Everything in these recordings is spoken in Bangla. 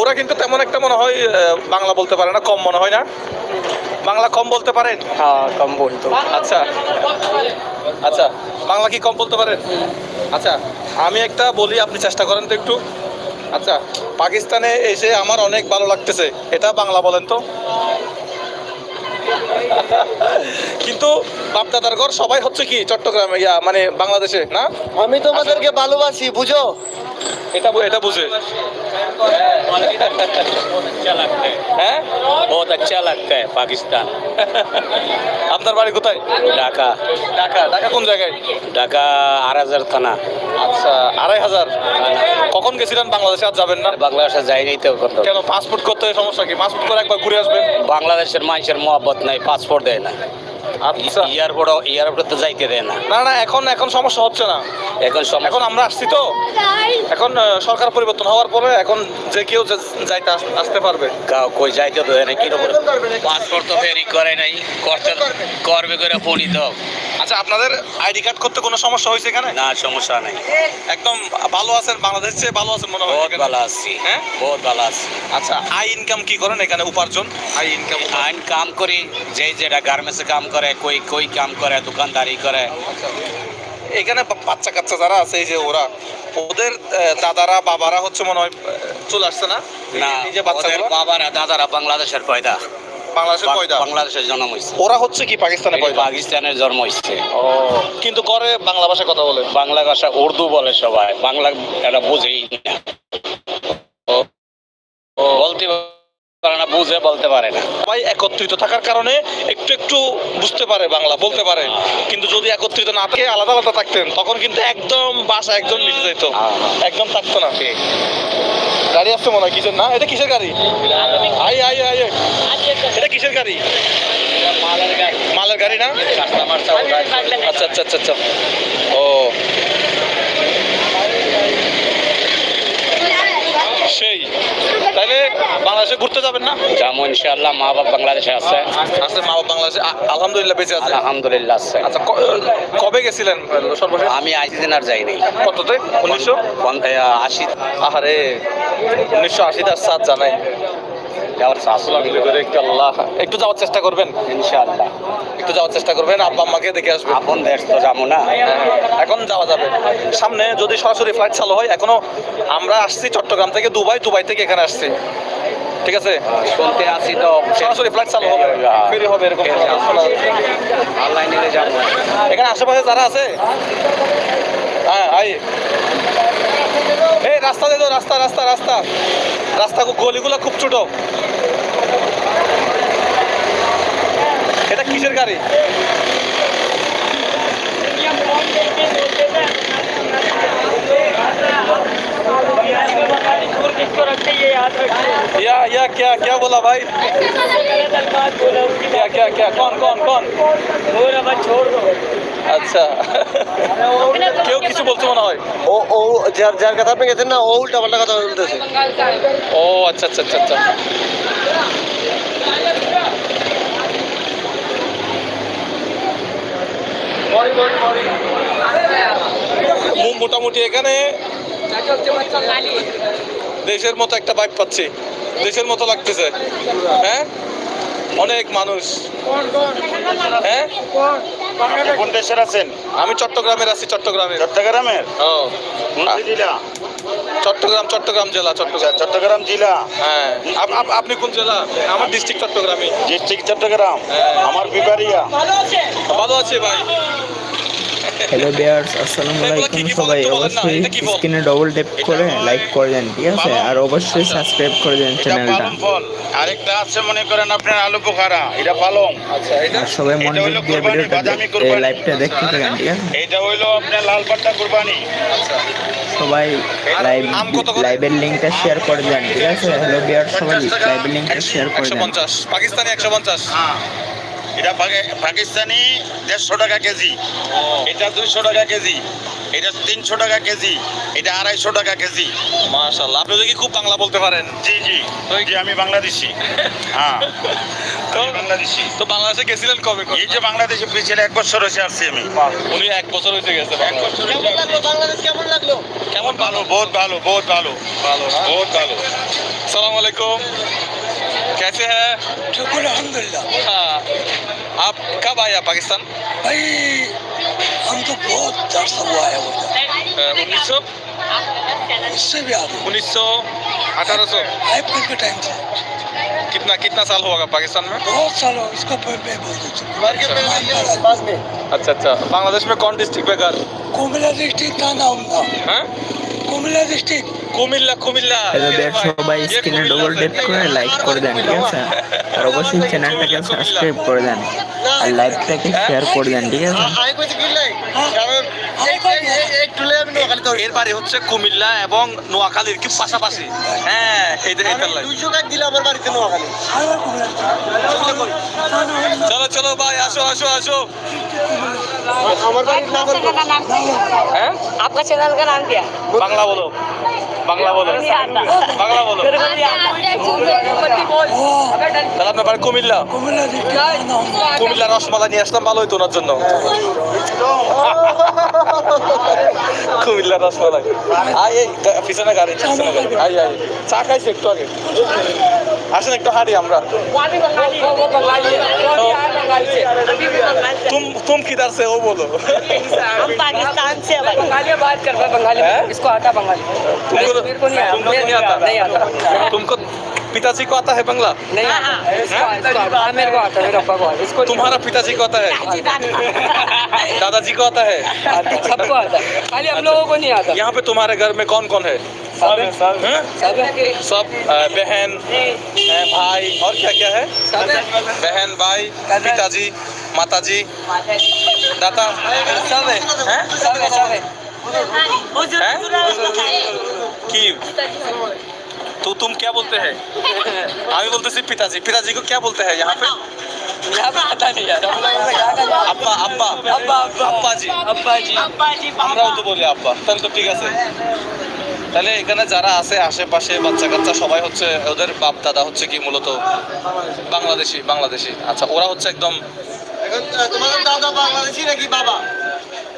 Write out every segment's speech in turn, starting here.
ওরা কিন্তু তেমন একটা মনে হয় বাংলা বলতে পারে না কম মনে হয় না? বাংলা কম বলতে পারেন হ্যাঁ কম বলতো। আচ্ছা। আচ্ছা বাংলা কি কম বলতে পারেন আচ্ছা আমি একটা বলি আপনি চেষ্টা করেন তো একটু। আচ্ছা পাকিস্তানে এসে আমার অনেক ভালো লাগতেছে। এটা বাংলা বলেন তো। কিন্তু বাপ দাদার ঘর সবাই হচ্ছে কি চট্টগ্রামে ইয়া মানে বাংলাদেশে না? আমি তোমাদেরকে ভালোবাসি বুঝো? এটা এটা বুঝে। হ্যাঁ? বহুত আচ্ছা লাগতা পাকিস্তান। আপনার বাড়ি কোথায়? ঢাকা। ঢাকা ঢাকা কোন জায়গায়? ঢাকা আরাজার থানা। আচ্ছা আড়াই হাজার। কখন গেছিলেন বাংলাদেশে? আর যাবেন না? বাংলাদেশে যাইনি তো কেন পাসপোর্ট করতে সমস্যা কি? পাসপোর্ট করে একবার ঘুরে আসবেন? বাংলাদেশের মানুষের মহব্বত নাই পাসপোর্ট দেয় না। আচ্ছা। এয়ারপোর্ট এয়ারপোর্ট তো যাইতে দেয় না। না না এখন এখন সমস্যা হচ্ছে না। এখন সমস্যা এখন আমরা আসছি তো। এখন সরকার পরিবর্তন হওয়ার পরে এখন যে কেউ যাইতে আস- আসতে পারবে। কাউ কই যাইতে দেয় না কীরকম পাসপোর্ট তো ফেরি করে নাই করতে করবে করে তো আচ্ছা আপনাদের আইডি কার্ড করতে কোনো সমস্যা হয়েছে এখানে? না সমস্যা নাই। একদম ভালো আছেন বাংলাদেশ চেয়ে ভালো আছেন মনে হয় বহুত ভালো আছি। হ্যাঁ? বহুত ভালো আছি। আচ্ছা আই ইনকাম কি করেন এখানে উপার্জন? আই ইনকাম আইন কাম করি যে যেটা গার্মেন্টসে কাম করে কই কই কাম করে দোকানদারি করে। এখানে বাচ্চা কাচ্চা যারা আছে এই যে ওরা ওদের দাদারা বাবারা হচ্ছে মনে হয় চলে আসছে না? না এই যে বাচ্চাগুলো? বাবারা দাদারা বাংলাদেশের পয়দা। বাংলাদেশের পয়দা বাংলাদেশের জন্ম হয়েছে। ওরা হচ্ছে কি পাকিস্তানে পয়দা পাকিস্তানের জন্ম হয়েছে। ও কিন্তু করে বাংলা ভাষায় কথা বলে? বাংলা ভাষা উর্দু বলে সবাই বাংলা এটা বুঝেই না। বলতে পারে না বুঝে বলতে পারে না। সবাই একত্রিত থাকার কারণে একটু একটু বুঝতে পারে বাংলা বলতে পারে। কিন্তু যদি একত্রিত না থাকে আলাদা আলাদা থাকতেন তখন কিন্তু একদম বাসা একদম মিশে যেত একদম থাকতো না। গাড়ি আসছে মনে হয় কিসের? না এটা কিসের গাড়ি? আই আই আই। এটা কিসের গাড়ি? মালের গাড়ি। না? আচ্ছা আচ্ছা আচ্ছা আচ্ছা। ও। তাইলে বাংলাদেশে ঘুরতে যাবেন না? যেমন ইনশাআল্লাহ মা বাবা বাংলাদেশে আছে। আছে মা বাবা বাংলাদেশে। আলহামদুলিল্লাহ বেঁচে আছে। আলহামদুলিল্লাহ আছে। আচ্ছা কবে গেছিলেন সর্বশেষ? আমি আশি দিন আর যাইনি। কততে? উনিশশো? আশি। আহারে উনিশশো আশিতে আর সাত জানাই। যাওয়ার একটু আল্লাহ একটু যাওয়ার চেষ্টা করবেন? ইনশাল্লাহ একটু যাওয়ার চেষ্টা করবেন আব্বা আম্মাকে দেখে আসবেন। আপন দেশ তো যাব না। এখন যাওয়া যাবে। সামনে যদি সরাসরি ফ্লাইট চালু হয় এখনও আমরা আসছি চট্টগ্রাম থেকে দুবাই দুবাই থেকে এখানে আসছি। ঠিক আছে? শুনতে আসি তো। সরাসরি ফ্লাইট চালু হবে। ফেরি হবে এরকম নিলে যাব। এখানে আশেপাশে যারা আছে? হ্যাঁ আই। এই রাস্তা দেখো রাস্তা রাস্তা রাস্তা। রাস্তা গলিগুলো খুব ছোট। কিসের গাড়ি या या क्या क्या बोला भाई क्या क्या क्या कौन कौन कौन আচ্ছা কেউ কিছু বলছে মনে হয় ও ও যার যার কথা আপনি গেছেন না ও উল্টা পাল্টা কথা বলতেছে ও আচ্ছা আচ্ছা আচ্ছা আচ্ছা মোটামুটি এখানে দেশের মতো একটা বাইক পাচ্ছি। দেশের মতো লাগতেছে। হ্যাঁ? অনেক মানুষ। হ্যাঁ? কোন দেশের আছেন? আমি চট্টগ্রামের আছি চট্টগ্রামের। চট্টগ্রামের? ও জেলা চট্টগ্রাম চট্টগ্রাম জেলা চট্টগ্রাম। চট্টগ্রাম জেলা? হ্যাঁ। আপ- আপ- আপনি কোন জেলা? আমার ডিস্ট্রিক্ট চট্টগ্রামে। ডিস্ট্রিক্ট চট্টগ্রাম? হ্যাঁ। আমার বিবারিয়া ভালো আছে ভাই। হ্যালো বিয়ার্স আসসালামু আলাইকুম সবাই অবশ্যই? স্ক্রিনে ডবল ট্যাপ করে লাইক করে দেন ঠিক আছে? আর অবশ্যই সাবস্ক্রাইব করে দেন চ্যানেলটা আরেকটা আছে মনে করেন আপনার আলু বোখারা। এটা পালং। আচ্ছা এটা সবাই হলো দিয়ে ভিডিওটা কুরবানি। লাইভটা দেখতে থাকেন ঠিক আছে? এটা হইল আপনার লাল পাট্টা কুরবানি। আচ্ছা। সবাই লাইভ? লাইভের লিংকটা শেয়ার করে? দেন ঠিক আছে? হ্যালো বিয়ার্স সবাই লাইভের লিংকটা শেয়ার করে দেন। পঞ্চাশ। পাকিস্তানি একশো পঞ্চাশ। হ্যাঁ। এটা পাকিস্তানি দেড়শো টাকা কেজি। এটা দুইশো টাকা কেজি। এটা তিনশো টাকা কেজি। এটা আড়াইশো টাকা কেজি। মাশাল্লাহ আপনি দেখি খুব বাংলা বলতে পারেন। জি জি। জি আমি বাংলাদেশি। হ্যাঁ। তো বাংলাদেশি। তো বাংলাদেশে গেছিলেন কবে এই যে বাংলাদেশে পিছিয়ে এক বছর হয়েছে আসছি আমি। উনি এক বছর হয়েছে গেছে বাংলাদেশ। কেমন লাগল কেমন ভালো বহুত ভালো বহুত ভালো। ভালো বহুত ভালো। সালাম আলাইকুম। कैसे है? हाँ। आप कब आया पाकिस्तान? भाई हम तो बहुत दर्द हुआ है तो। उन्नीस सौ? उससे भी आगे। उन्नीस सौ अठारह सौ। टाइम कितना कितना साल होगा पाकिस्तान में? बहुत साल होगा इसका अच्छा अच्छा। बांग्लादेश में कौन डिस्ट्रिक्ट पे घर कुमला डिस्ट्रिक्ट था। नाम उनका कुमला डिस्ट्रिक्ट কুমিল্লা কুমিল্লা এদের সবাই স্ক্রিনে ডবল টেপ করে লাইক করে দেন ঠিক আছে আর অবশ্যই চ্যানেলটাকে সাবস্ক্রাইব করে দেন আর লাইভটাকে শেয়ার করে দেন ঠিক আছে আমি কইতে কি লাই কারণ এই- এই- এই- একটু লে আমি নোয়াখালী তো এর বাড়ি হচ্ছে কুমিল্লা এবং নোয়াখালীর কি পাশাপাশি হ্যাঁ এই যে এইটার লাগে দুইশো কাজ দিলে আমার বাড়িতে নোয়াখালী সারা কুমিল্লা চলো চলো ভাই আসো আসো আসো আমার বাড়ির নাম বলবো হ্যাঁ आपका चैनल का नाम क्या বাংলা বলো বাংলা বলো বাংলা বলো তাহলে আপনার বাড়ি কুমিল্লা কুমিল্লা ডিস্ট্রিক্ট নাম কুমিল্লা রসমালাই নিয়ে আসলাম ভালো হইতো ওনার জন্য কুমিল্লা রসমালাই আই এই গা- পিছনে গাড়ি পিছনে গাড়ি আই আই চা খাইছি একটু আগে আসেন একটু হাঁটি আমরা तुम तुम किधर से हो बोलो हम पाकिस्तान से हैं भाई बंगाली में बात कर रहा है बंगाली हैं? में इसको आता बंगाली तुमको मेरे को नहीं आता तुमको नहीं आता। नहीं आता। तुमको पिताजी को आता है बंगला? नहीं आता। हाँ, मेरे को आता है मेरे को इसको तुम्हारा पिताजी को आता है? दादाजी को आता है? सबको आता है। खाली हम लोगों को नहीं आता। यहाँ पे तुम्हारे घर में कौन कौन है? सब सब है। सब बहन भाई और क्या क्या है? बहन भाई पिताजी माताजी। दादा सब है। सब है? सब है हैं? की तो तुम क्या बोलते हैं আমি বলতেছি পিতাজি পিতাজি को क्या बोलते हैं यहाँ पे यहाँ पे पता नहीं यार हम लोगों को क्या करना আব্বা আব্বা अब्बा अब्बा আব্বা জি अब्बा जी আমরাও তো বলি আব্বা তাহলে তো ঠিক আছে তাহলে এখানে যারা আছে আশেপাশে বাচ্চা কাচ্চা সবাই হচ্ছে ওদের বাপ দাদা হচ্ছে কি মূলত বাংলাদেশি বাংলাদেশি আচ্ছা ওরা হচ্ছে একদম এখন আহ, তোমাদের দাদা বাংলাদেশি নাকি বাবা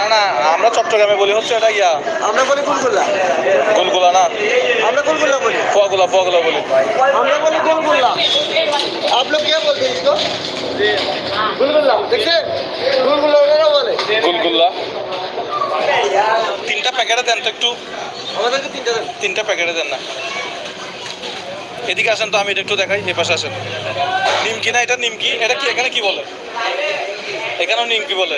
না না আমরা চট্টগ্রামে বলি হচ্ছে এটা ইয়া আমরা বলি কুলকুল্লা গুলগুলা না আমরা কুলকুল্লা বলি পোয়াগুলা পোয়াগুলা বলি আমরা বলি गुलगुल्ला आप लोग क्या बोलते हैं इसको गुलगुल्ला देखिए गुलगुल्ला ওনারা বলে গুলগুল্লা তিনটা প্যাকেটে দেন তো একটু আমাদেরকে তিনটা দেন তিনটা প্যাকেটে দেন না এদিকে আসেন তো আমি এটা একটু দেখাই এ পাশে আসেন নিমকি না এটা নিমকি এটা কি এখানে কি বলে এখানেও নিম কি বলে?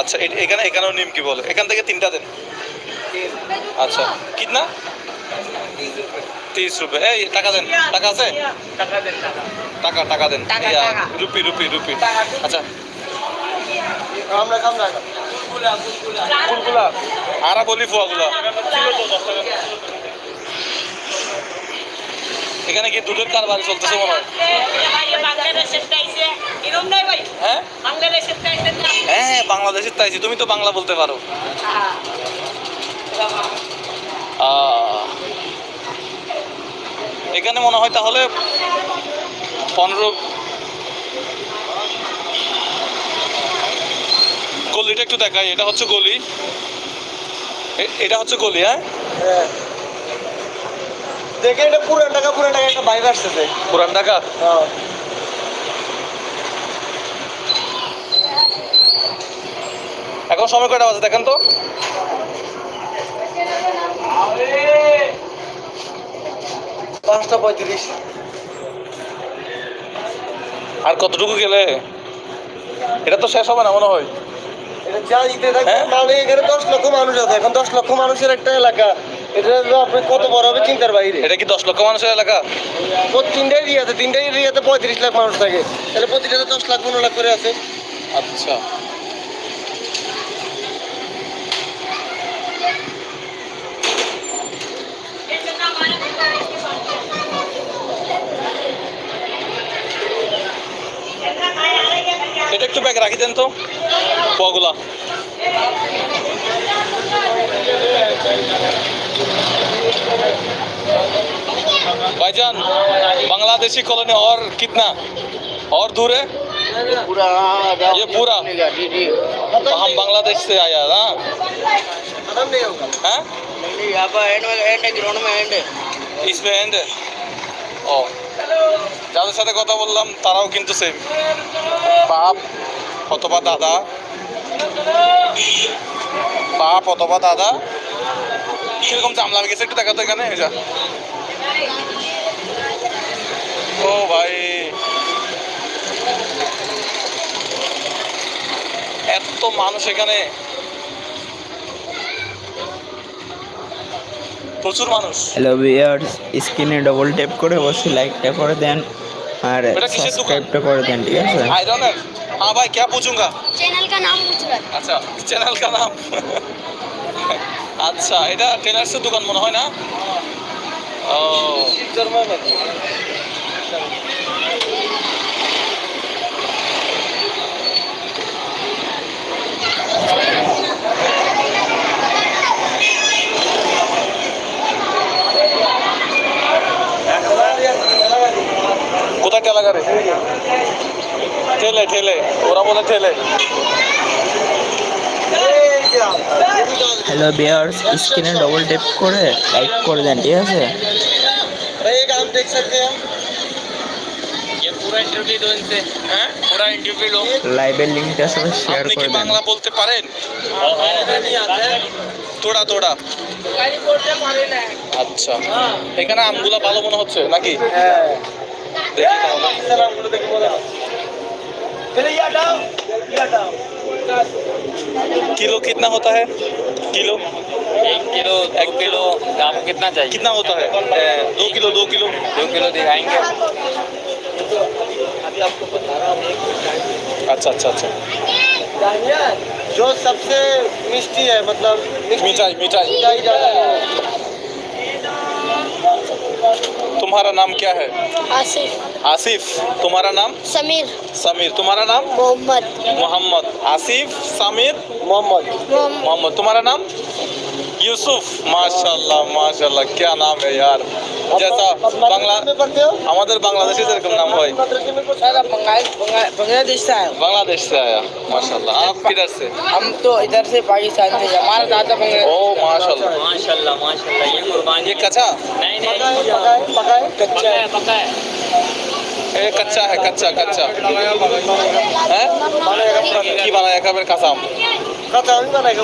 আচ্ছা এখানে এখানেও নিম নিমকি বলে? এখান থেকে তিনটা দেন। আচ্ছা কিতনা? তিরিশ রুপে। এই টাকা দেন। টাকা আছে? টাকা টাকা। দেন। Rupee rupee rupee. আচ্ছা। ফুলগুলা। আরা বলি ফুয়াগুলা। এখানে কি দুধের কারবারি চলতেছে মনে হয়? হ্যাঁ? বাংলাদেশের চাইছে হ্যাঁ বাংলাদেশের চাইছি তুমি তো বাংলা বলতে পারো। এখানে মনে হয় তাহলে পনেরো গলিটা একটু দেখাই এটা হচ্ছে গলি। এটা হচ্ছে গলি হ্যাঁ? হ্যাঁ। দেখে এটা পুরান ঢাকা পুরান ঢাকা একটা বাইরে আসতেছে। পুরান ঢাকা? হ্যাঁ। এখন সময় কয়টা বাজে দেখেন তো? পাঁচটা পঁয়ত্রিশ। আর কতটুকু গেলে? এটা তো শেষ হবে না মনে হয়। এটা যা দিতে থাকে হ্যাঁ? মানে এখানে দশ লক্ষ মানুষ আছে। এখন দশ লক্ষ মানুষের একটা এলাকা এটা আপনি কত বড় হবে চিন্তার বাইরে। এটা কি দশ লক্ষ মানুষের এলাকা? ও তিনটা এরিয়াতে তিনটা এরিয়াতে পঁয়ত্রিশ লাখ মানুষ থাকে। তাহলে প্রতিটাতে দশ লাখ পনেরো লাখ করে আছে। আচ্ছা। প্যাক রাখি দেন তো পগুলা ভাইজান, বাংলাদেশি কলোনি অর কিতনা? অর দূরে? ইয়ে পুরা। বাংলাদেশ আয়া হ্যাঁ? ইসমে যাদের সাথে কথা বললাম, তারাও কিন্তু সেম বাপ। অথবা দাদা। বাপ অথবা দাদা। কীরকম জাম লাগে গেছে একটু দেখাতো এখানে যা। ও ভাই। এত মানুষ এখানে। প্রচুর মানুষ। হ্যালো ভিউয়ার্স স্ক্রিনে ডবল ট্যাপ করে অবশ্যই লাইকটা করে দেন। আর এটা কিসের দোকান? সাবস্ক্রাইবটা করে দেন ঠিক আছে आयरन हाँ भाई क्या पूछूंगा चैनल का नाम पूछ रहा है আচ্ছা চ্যানেল কা নাম আচ্ছা এটা টেলার্সের দোকান মনে হয় না ও কোথায় ঠেলা গাড়ি? ঠেলে ঠেলে ওরা বোধহয় ঠেলে। হ্যালো বিয়ার্স স্ক্রিনে ডবল টেপ করে লাইক করে দেন ঠিক আছে? লাইভের লিঙ্কটা সবাই শেয়ার করে বাংলা বলতে পারেন? তোড়া তোড়া। আচ্ছা। এখানে আমগুলা ভালো মনে হচ্ছে নাকি? হ্যাঁ। किलो कितना होता है? किलो? एक किलो एक किलो दाम कितना चाहिए? कितना होता है? दो किलो दो किलो। दो किलो दिखाएँगे। अच्छा अच्छा अच्छा। जो सबसे मिष्टी है मतलब मिठाई मिठाई। मिठाई ज़्यादा है। तुम्हारा नाम क्या है? आसिफ। आसिफ तुम्हारा नाम? समीर। समीर तुम्हारा नाम? मोहम्मद। मोहम्मद। आसिफ समीर मोहम्मद। मोहम्मद। तुम्हारा नाम? यूसुफ। माशाल्लाह माशाल्लाह क्या नाम है यार। जैसा बांग्ला में पढ़ते हो আমাদের বাংলাদেশে যেরকম নাম হয় मदरसे में कुछ बांग्लादेश से आए बांग्लादेश से आया माशाल्लाह आप किधर से हम तो इधर से पाकिस्तान से हमारा दादा ओ माशाल्लाह माशाल्लाह माशाल्लाह ये कुर्बानी ये कच्चा नहीं पकाए नहीं पकाए पकाए कच्चा है पका है ये कच्चा है कच्चा कच्चा हैं কি বানায় একেবারে কাঁচা আম खाता भी बनाएगा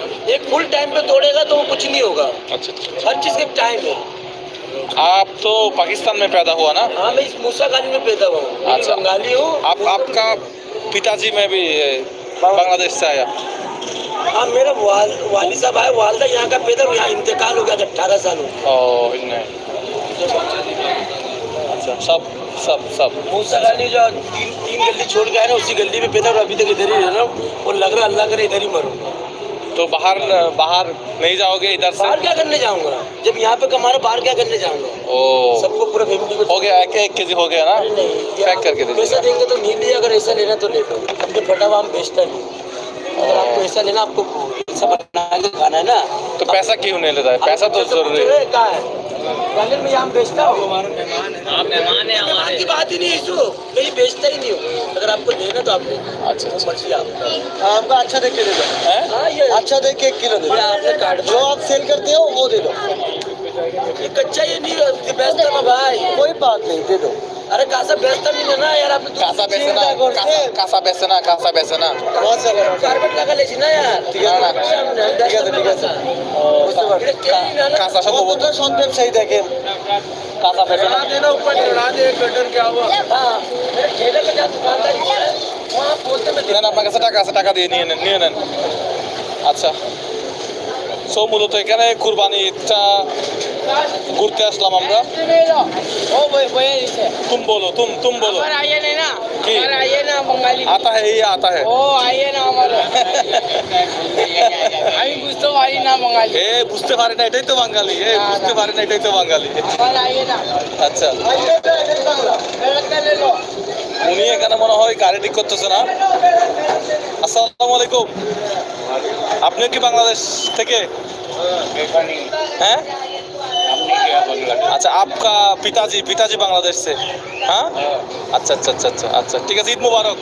एक फुल टाइम पे तोड़ेगा तो वो कुछ नहीं होगा। अच्छा हर चीज़ के टाइम है। आप तो पाकिस्तान में पैदा हुआ ना? हाँ मैं इस मूसा गाली में पैदा हुआ हूँ। अच्छा। बंगाली हूँ। आप आपका पिताजी में भी बांग्लादेश से आया? हाँ मेरा वाल, वाली साहब आए। वालदा यहाँ का पैदा हुआ, यहाँ इंतकाल हो गया था अठारह साल हो अच्छा सब सब सब। मूसा गाली जो तीन तीन गली छोड़ के आए ना उसी गली में पैदा हुआ अभी तक इधर ही रह रहा हूँ। और लग रहा अल्लाह करे इधर ही मरूँ। तो बाहर बाहर नहीं जाओगे इधर से? बाहर क्या करने जाऊँगा? जब यहाँ पे कमा रहा बाहर क्या करने जाऊँगा? ओ। सबको पूरा फैमिली को हो गया एक एक के जी हो गया ना? पैक करके दे पैसा देंगे तो नहीं लिया अगर ऐसा लेना तो ले लो। फटा हम बेचता नहीं अगर आपको ऐसा लेना आपको बना के खाना है ना। तो पैसा क्यों नहीं लेता है? पैसा तो ज़रूरी है। में यहाँ बेचता हूँ। आप मेहमान है हमारे। की बात ही नहीं है इसको। कहीं बेचता ही नहीं हूँ। अगर आपको लेना तो आप ले। अच्छा अच्छा। आपका। आपका अच्छा देख के दे दो। हैं? हाँ ये। अच्छा देख के एक किलो दे ये आपने काट दो जो आप सेल करते हो वो दे दो। ये कच्चा ये नहीं बेचता ना भाई। कोई बात नहीं दे दो। अरे कासा बेचता नहीं है ना यार आपने कासा बेचना कासा कासा बेचना कासा बेचना बहुत सारा कार्पेट लगा ले ना यार ঠিক আছে ঠিক আছে ঠিক আছে বুঝতে পারছি কাঁচা সব কতটা সৎ ব্যবসায়ী দেখেন কাঁচা বেচনা देना ऊपर चढ़ा दे कटर क्या हुआ हाँ मेरे ठेले पे जा दुकानदारी है वहाँ पोस्टर में নেন আপনার কাছে টাকা আছে টাকা দিয়ে নিয়ে নেন নিয়ে নেন আচ্ছা সো মূলত এখানে কুরবানি ঈদটা ঘুরতে আসলাম আমরা। তুম বলো, তুম তুম বলো। আতা হে আতা হে। আমি বুঝতে পারি না বাঙালি এ, বুঝতে পারে না, এটাই তো বাঙালি। এ, বুঝতে পারে না, এটাই তো বাঙালি। আচ্ছা। উনি এখানে মনে হয় গাড়ি ঠিক করতেছে না। আসসালামু আলাইকুম। আপনি কি বাংলাদেশ থেকে? হ্যাঁ? अच्छा आपका पिताजी पिताजी बांग्लादेश से हाँ अच्छा अच्छा अच्छा अच्छा अच्छा ठीक है ईद मुबारक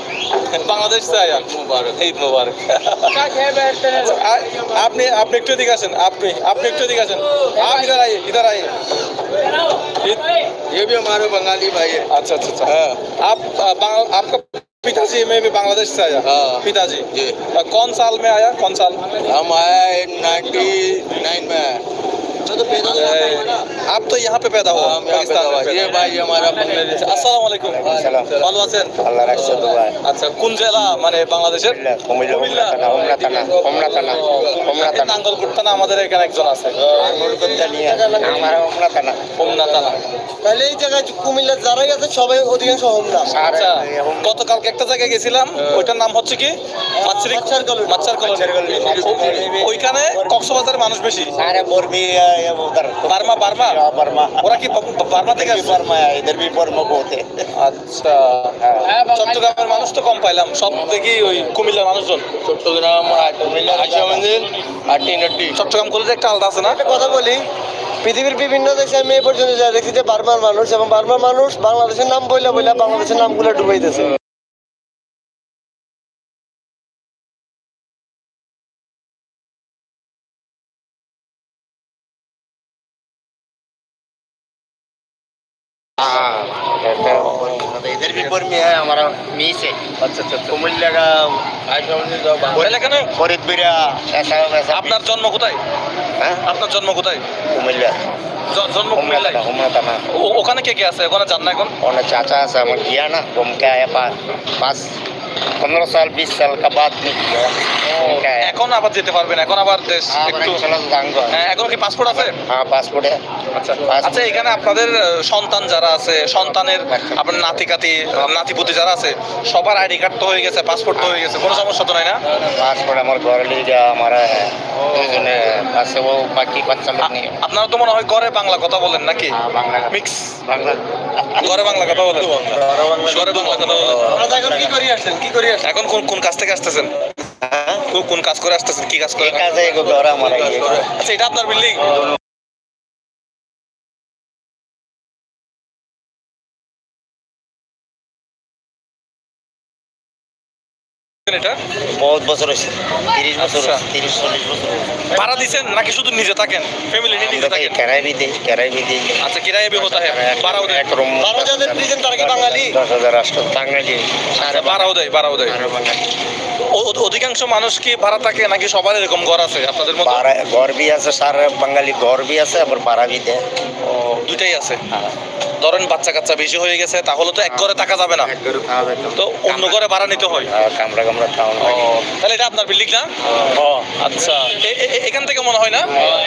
बांग्लादेश से आया मुबारक ईद मुबारक क्या है बैठते हैं आ- आपने आपने একটু এদিকে আসেন আপনি আপনি একটু এদিকে আসেন आप इधर आइए इधर आइए ये भी हमारे बंगाली भाई है अच्छा अच्छा अच्छा आप आ, बांग- आपका पिताजी में भी बांग्लादेश से आया हाँ। पिताजी जी आ, कौन साल में आया कौन साल हम आए नाइन्टी नाइन में आए आप तो यहाँ पे पैदा हुआ हम यहाँ पे पाकिस्तान में दवा- पैदा ये हुआ। भाई हमारा बांग्लादेश আসসালামু আলাইকুম ভালো আছেন আল্লাহ রাখছে দুবাই আচ্ছা কোন জেলা মানে বাংলাদেশের কুমিল্লা কুমিল্লা হোমনা থানা হোমনা থানা হোমনা থানা নাঙ্গলকোট থানা আমাদের এখানে একজন আছে আঙ্গুল করতে নিয়ে আমার হোমনা থানা হোমনা থানা তাহলে এই জায়গায় কুমিল্লা যারাই আছে সবাই অধিকাংশ হোমনা আচ্ছা গতকালকে একটা জায়গায় গেছিলাম ওইটার নাম হচ্ছে কি মাছরি মাচ্ছার কলোনি। মাচ্ছার কলোনি ওইখানে কক্সবাজারের মানুষ বেশি सारे बोरबी उधर বার্মা বার্মা बर्मा ওরা কি বা- বা- বার্মা থেকে इधर भी আসছে? बर्मा है इधर भी बर्मा बहुत है আচ্ছা চট্টগ্রামের মানুষ তো কম পাইলাম সব দেখি ওই কুমিল্লার মানুষজন চট্টগ্রাম আশা মন্দির আটটি নট্টি চট্টগ্রাম কলেজে একটা আলাদা আছে না একটা কথা বলি পৃথিবীর বিভিন্ন দেশে আমি এই পর্যন্ত যা দেখছি যে বার্মার মানুষ এবং বার্মার মানুষ বাংলাদেশের নাম বইলে বইলে বাংলাদেশের নামগুলো ডুবাইতেছে মিছে আচ্ছা আচ্ছা, আচ্ছা। কুমিল্লাগা ফরিদপুরা আপনার জন্ম কোথায়? হ্যাঁ? আপনার জন্ম কোথায়? কুমিল্লা। জন্ম কুমিল্লা হুমনা ওখানে কে কে আছে? ওখানে যান না এখন? ওখানে চাচা আছে আমার গিয়া না কমকে আয়া পাস पंद्रह साल बीस साल का बाद में किया घूम के आया এখন আবার যেতে পারবেন এখন আবার দেশ हाँ একটু चलो जाऊंगा হ্যাঁ, এখন কি পাসপোর্ট আছে हाँ पासपोर्ट है আচ্ছা Passport। আচ্ছা এখানে আপনাদের আহ, সন্তান যারা আছে সন্তানের আপনার নাতি কাতি নাতিপুতি যারা আছে সবার আইডি কার্ড তো হয়ে গেছে পাসপোর্ট তো হয়ে গেছে কোনো সমস্যা তো নাই না पासपोर्ट हमारे घर ले गया हमारा है দুজনে আছে ও বাকি বাচ্চা লোক নিয়ে আপনারা তো মনে হয় ঘরে বাংলা কথা বলেন নাকি হ্যাঁ, বাংলা মিক্স বাংলা ঘরে বাংলা কথা বলেন। ঘরে বাংলা কথা বলেন। এখন কি করি আসছেন? কি করি আসছেন? এখন কোন কোন কাজ থেকে আসতেছেন? হ্যাঁ? কোন- কোন কাজ করে আসতেছেন? কি কাজ করে। আচ্ছা এটা আপনার বিল্ডিং এটা? বহুত আচ্ছা। নাকি শুধু নিজে থাকেন? ফ্যামিলি নিজে থাকেন? আচ্ছা কেরাই বিদে কোথা হ্যাঁ বারো রাষ্ট্র বারো দেয় বারো দেয়। অধিকাংশ মানুষ কি ভাড়া থাকে নাকি সবার এরকম ঘর আছে আপনাদের মতো? ভাড়া ঘর বি আছে সার বাঙালি ঘর বি আছে আবার ভাড়া বি ও দুটাই আছে। ধরেন বাচ্চা কাচ্চা বেশি হয়ে গেছে তাহলে তো এক ঘরে থাকা যাবে না। তো অন্য ঘরে ভাড়া নিতে হয়। হ্যাঁ, কামরা কামরা টাউন তাহলে এটা আপনার বিল্ডিং না? ও। আচ্ছা এখান থেকে মনে হয় না? হ্যাঁ।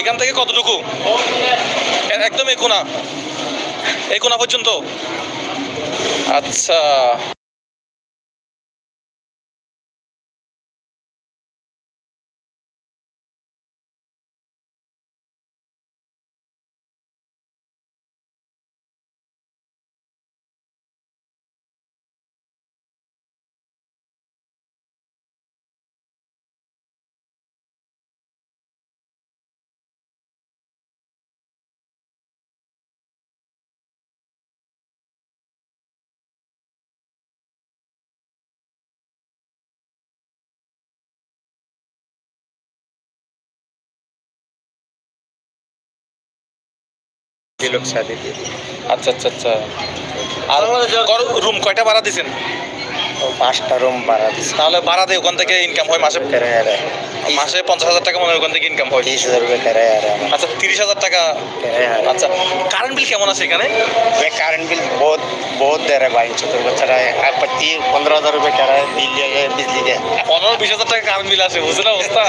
এখান থেকে কতটুকু? একদম একুনা। একুনা পর্যন্ত? আচ্ছা। তিলক আচ্ছা আচ্ছা আচ্ছা। আর রুম কয়টা ভাড়া দিয়েছেন পাঁচটা রুম ভাড়া দিচ্ছি তাহলে ভাড়া দিয়ে ওখান থেকে ইনকাম হয় মাসে किराया रहा মাসে পঞ্চাশ হাজার টাকা মনে হয় ওখান থেকে ইনকাম হয় तीस हजार रुपये किराया रहा আচ্ছা তিরিশ হাজার টাকা किराया रहा আচ্ছা কারেন্ট বিল কেমন আছে এখানে वे कारण बिल बहुत बहुत दे रहे भाई चतुर बच्चा रहा है पच्चीस पंद्रह हजार रुपये किराया बिल लिया गया बिजली के পনেরো বিশ হাজার টাকা কারেন্ট বিল আছে বুঝলেন অবস্থা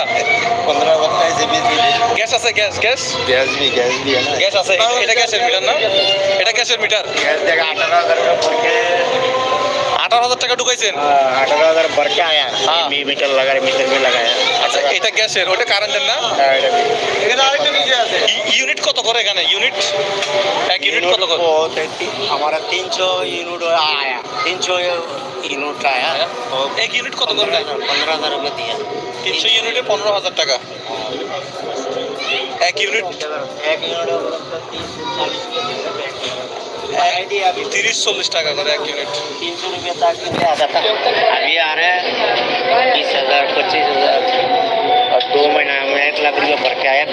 पंद्रह हजार से बिजली গ্যাস আছে গ্যাস গ্যাস गैस भी गैस भी है ना গ্যাস আছে এটা গ্যাসের মিটার না এটা গ্যাসের মিটার गैस जगह अठारह हजार रुपये भर के আঠারো হাজার টাকা ঢুকাইছেন? আঠারো হাজার বরকে আয়া। হ্যাঁ। মিটার লাগায় মিটার বিল লাগায়া। আচ্ছা এটা গ্যাসের ওটা কারেন্টের না? হ্যাঁ, এখানে আরেকটা নিচে আছে। ইউনিট কত করে এখানে? ইউনিট? এক ইউনিট কত করে? আমার তিনশো ইউনিট আয়া তিনশো ইউনিট আয়া। এক ইউনিট কত করে? পনেরো হাজার রুপিয়া দিয়ে। তিনশো ইউনিটে পনেরো হাজার টাকা। এক ইউনিট? এক ইউনিট তিরিশ চল্লিশ টাকা করে এক ইউনিট सौ रुपये तक आ जाता अभी आ रहे हैं बीस हजार पच्चीस हजार और दो महीना में एक लाख रुपये भर के आया